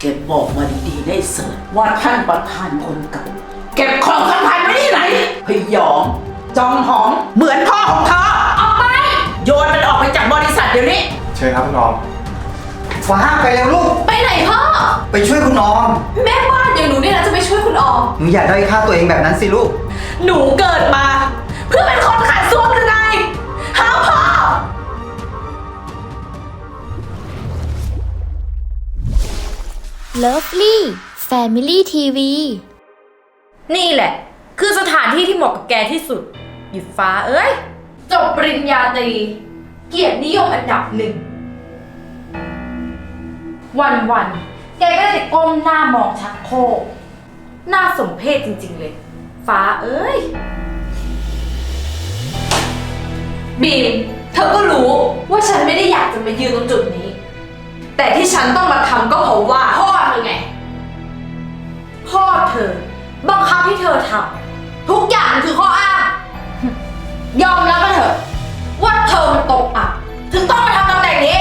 เก็บบอกมาดีๆได้เสิร์ชว่าท่านประธานคนเก่าเก็บของสำคัญไว้ที่ไหนพยองจองหองเหมือนพ่อของเธอออกไป โยนมันออกไปจากบริษัทเดี๋ยวนี้ เชิญครับคุณออมฟ้าไปเร็วลูก ไปไหนพ่อ ไปช่วยคุณออม แม่บ้านอย่างหนูเนี่ยนะจะไปช่วยคุณออมหนูอย่าด้อยค่าตัวเองแบบนั้นสิลูก หนูเกิดมา Lovely Family TV นี่แหละ คือสถานที่ที่เหมาะกับแกที่สุด หยุดฟ้าเอ้ย จบปริญญาตรี เกียรตินิยมอันดับหนึ่ง วันวันๆแกก็ได้แต่ก้มหน้ามองชักโครกหน้าสมเพศจริง ๆ เลย ฟ้าเอ้ย บีมเธอก็รู้ว่าฉันไม่ได้อยากจะมายืนตรงจุดนี้ แต่ที่ฉันต้องมาทำก็เพราะว่า พ่อเธอไง พ่อเธอ บังคับให้เธอทำทุกอย่างมันคือข้ออ้าง ยอมรับมาเถอะ ว่าเธอมันตกอับถึงต้องมาทำตำแหน่งนี้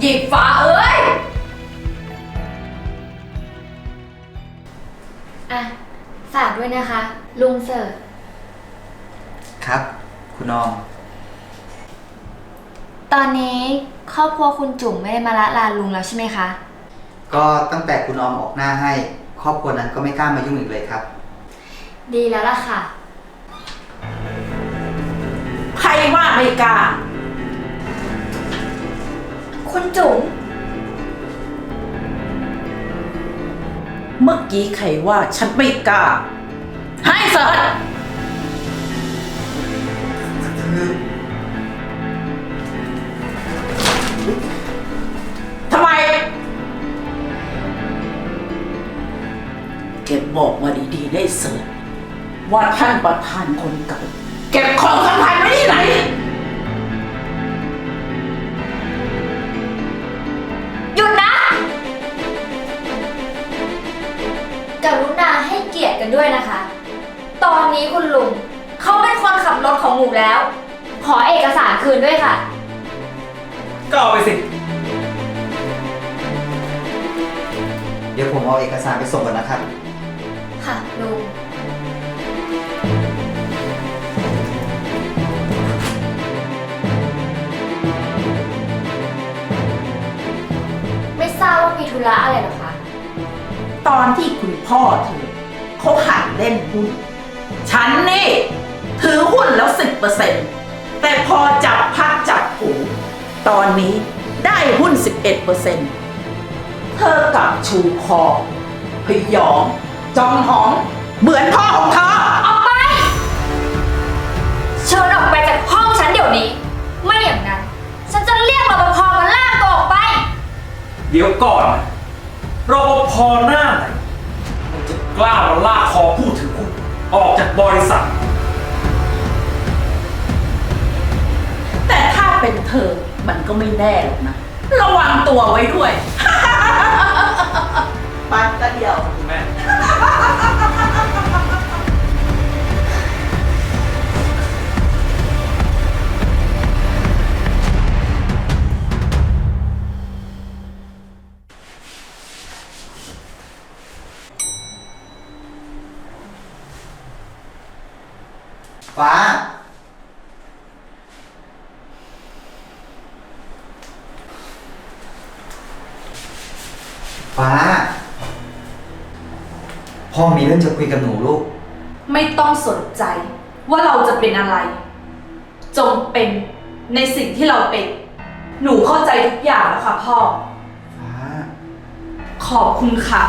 หยิบฟ้าเอ้ย อะ ฝากด้วยนะคะ ลุงเสิร์ชครับ คุณออม ตอนนี้ครอบครัวคุณจุ๋มไม่ได้มาละลานลุงแล้วใช่ไหมคะ ก็ตั้งแต่คุณออมออกหน้าให้ ครอบครัวนั้นก็ไม่กล้ามายุ่งอีกเลยครับ ดีแล้วล่ะค่ะ ใครว่าไม่กล้า คุณจุ๋มเมื่อกี้ใครว่าฉันไม่กล้า ให้เสิร์ชทำไมเก็บบอกมาดีๆได้เสิร์ชว่าท่านประธานคนเก่าเก็บของสำคัญไว้ที่ไหน หยุดนะ กรุณาให้เกียรติกันด้วยนะคะ ตอนนี้คุณลุงเขาเป็นคนขับรถของหมูแล้ว ขอเอกสารคืนด้วยค่ะ ก็เอาไปสิ ดี๋ยวผมเอาเอกสารไปส่งก่อนนะครับ ค่ะลุงไม่ทราบว่ามีธุระอะไรเหรอคะ ตอนที่คุณพ่อเธอเขาหัดเล่นหุ้น ฉันนี่ ถือหุ้นแล้วสิบเปอร์เซ็นต์แต่พอจับพักจับผูตอนนี้ได้หุ้นสิบเอ็ดเปอร์เซ็นต์ เธอกลับชูคอพยองจองหอง เหมือนพ่อของเธอ ออกไป เชิญออกไปจากห้องฉันเดี๋ยวนี้ ไม่อย่างนั้น ฉันจะเรียกรปภมาลากตัวออกไป เดี๋ยวก่อนนะรปภหน้าไหนมันจะกล้ามาลากคอผู้ถือหุ้นออกจากบริษัท แต่ถ้าเป็นเธอมันก็ไม่แน่หรอกนะ ระวังตัวไว้ด้วย ไปตะเดียวคุณแม่ฟ้า ฟ้า พ่อมีเรื่องจะคุยกับหนูลูก ไม่ต้องสนใจว่าเราจะเป็นอะไร จงเป็นในสิ่งที่เราเป็น หนูเข้าใจทุกอย่างแล้วค่ะพ่อ ฟ้า ขอบคุณค่ะ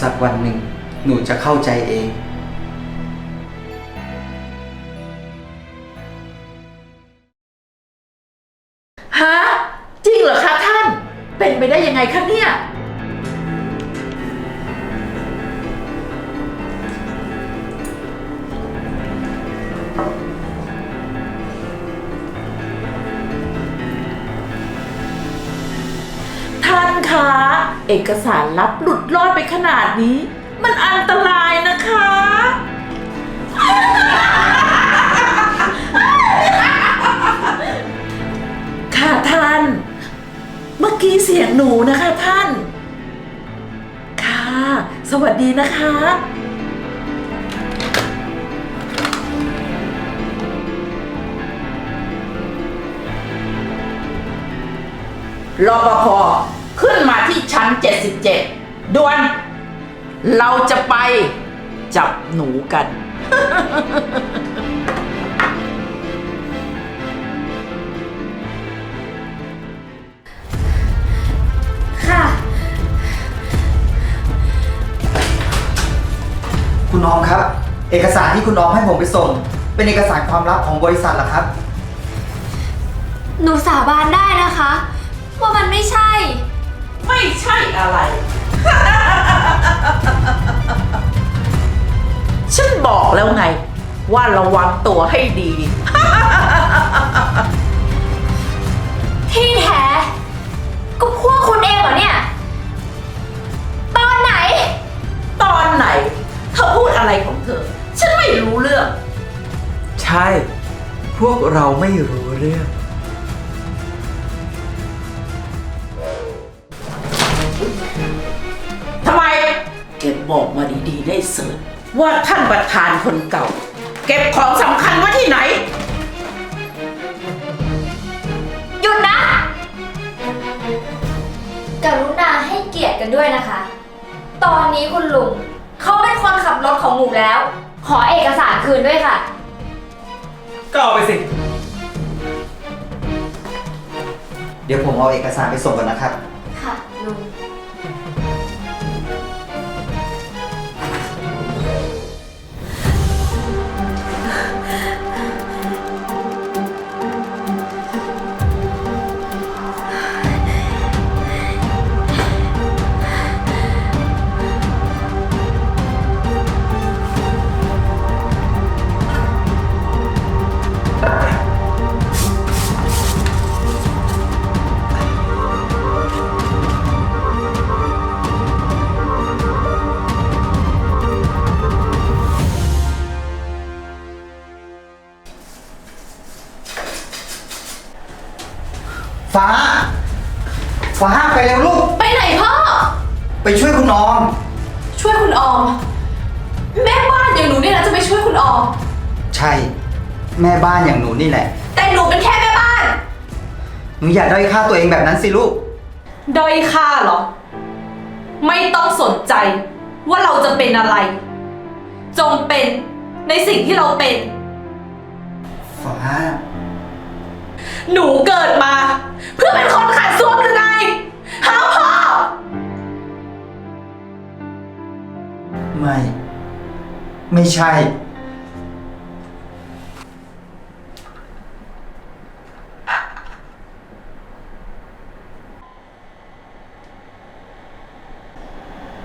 สักวันหนึ่ง หนูจะเข้าใจเอง ฮะ เป็นไปได้ยังไงคะเนี่ย ท่านคะ เอกสารลับหลุดรอดไปขนาดนี้ มันอันตรายนะคะ ค่ะท่าน กีเสียงหนูนะคะท่าน ค่ะ สวัสดีนะคะ รปภขึ้นมาที่ชั้น 77ด่วน เราจะไปจับหนูกัน คุณออมครับ เอกสารที่คุณออมให้ผมไปส่ง เป็นเอกสารความลับของบริษัทเหรอครับ หนูสาบานได้นะคะ ว่ามันไม่ใช่ ไม่ใช่อะไร ฉันบอกแล้วไง ว่าระวังตัวให้ดี ที่แท้ ก็พวกคุณเองเหรอเนี่ย พูดอะไรของเธอ ฉันไม่รู้เรื่อง ใช่ พวกเราไม่รู้เรื่อง ทำไมเก็บบอกมาดีๆ ได้เสิร์ชว่าท่านประธานคนเก่า เก็บของสำคัญไว้ที่ไหน หยุดนะ กรุณาให้เกียรติกันด้วยนะคะ ตอนนี้คุณลุง เขาเป็นคนขับรถของหมูแล้ว ขอเอกสารคืนด้วยค่ะ ก็เอาไปสิ เดี๋ยวผมเอาเอกสารไปส่งก่อนนะครับ ค่ะลุง ฟ้าไปเร็วลูก ไปไหนพ่อ ไปช่วยคุณออม ช่วยคุณออม แม่บ้านอย่างหนูเนี่ยนะจะไปช่วยคุณออม ใช่ แม่บ้านอย่างหนูนี่แหละ แต่หนูเป็นแค่แม่บ้าน หนูอย่าด้อยค่าตัวเองแบบนั้นสิลูก ด้อยค่าเหรอ ไม่ต้องสนใจว่าเราจะเป็นอะไร จงเป็นในสิ่งที่เราเป็น ฟ้า หนูเกิดมา เพื่อเป็น ไม่ ไม่ใช่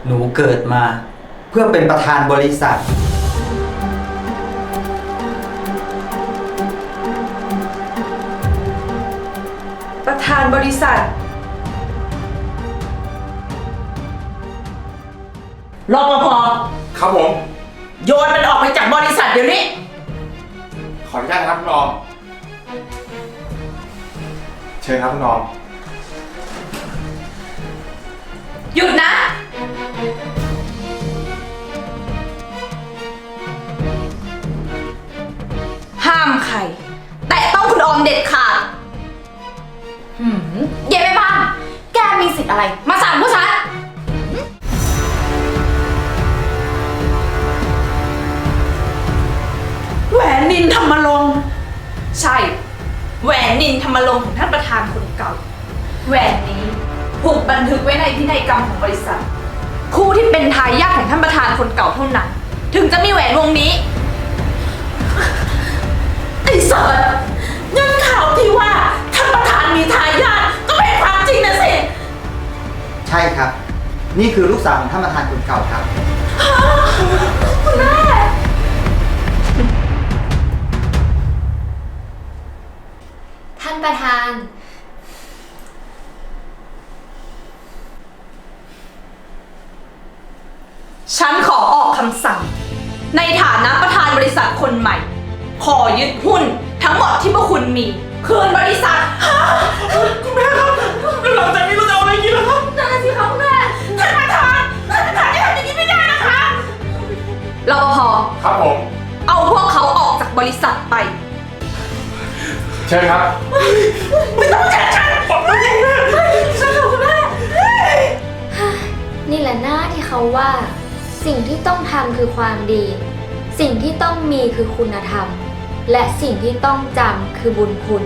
หนูเกิดมา เพื่อเป็นประธานบริษัท ประธานบริษัท รปภครับผม โยนมันออกไปจากบริษัทเดี๋ยวนี้ ขออนุญาตนะครับคุณออมเชิญครับคุณออมหยุดนะ ห้ามใคร แต่ต้องคุณออมเด็ดขาดหืมเย่ไม่บ้าน แกมีสิทธิ์อะไร มา แหวนนินธรรมลงค์ของท่านประธานคนเก่า แหวนนี้ถูกบันทึกไว้ในพินัยกรรมของบริษัทผู้ที่เป็นทายาทของท่านประธานคนเก่าเท่านั้น ถึงจะมีแหวนวงนี้ ไอ้เสิร์ชงั้นข่าวที่ว่าท่านประธานมีทายาทก็เป็นความจริงนะสิ ใช่ครับ นี่คือลูกสาวของท่านประธานคนเก่าครับท่าน ประธาน ฉันขอออกคำสั่ง ในฐานะประธานบริษัทคนใหม่ ขอยึดหุ้นทั้งหมดที่พวกคุณมี คืนบริษัท คุณแม่ครับแล้วหลังจากนี้เราจะเอาอะไรกินล่ะครับนั่นน่ะสิคะคุณแม่ท่นประธานท่นประธานจะทำอย่านไม่ได้นะคะรปภครับผม เอาพวกเขาออกจากบริษัทไป เชิญครับ ไม่ต้องเจอฉันี่แหละหน้าที่เขาว่า สิ่งที่ต้องทำคือความดี สิ่งที่ต้องมีคือคุณธรรม และสิ่งที่ต้องจำคือบุญคุณ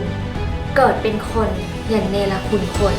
เกิดเป็นคนอย่าเนรคุณคน